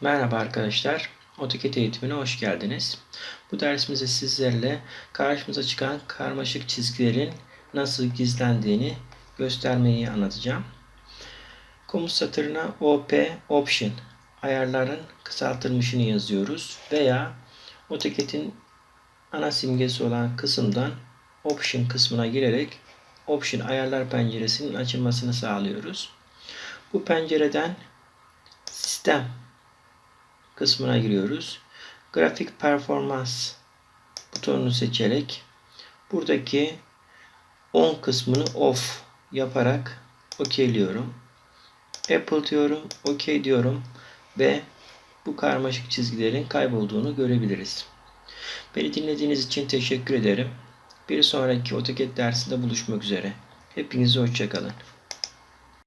Merhaba arkadaşlar. AutoCAD eğitimine hoş geldiniz. Bu dersimizde sizlerle karşımıza çıkan karmaşık çizgilerin nasıl gizlendiğini göstermeyi anlatacağım. Komut satırına OP Option ayarların kısaltılmışını yazıyoruz veya AutoCAD'in ana simgesi olan kısımdan Option kısmına girerek Option ayarlar penceresinin açılmasını sağlıyoruz. Bu pencereden sistem kısmına giriyoruz. Grafik performans butonunu seçerek buradaki on kısmını off yaparak okeyliyorum. Apple diyorum, OK diyorum ve bu karmaşık çizgilerin kaybolduğunu görebiliriz. Beni dinlediğiniz için teşekkür ederim. Bir sonraki AutoCAD dersinde buluşmak üzere. Hepinize hoşçakalın.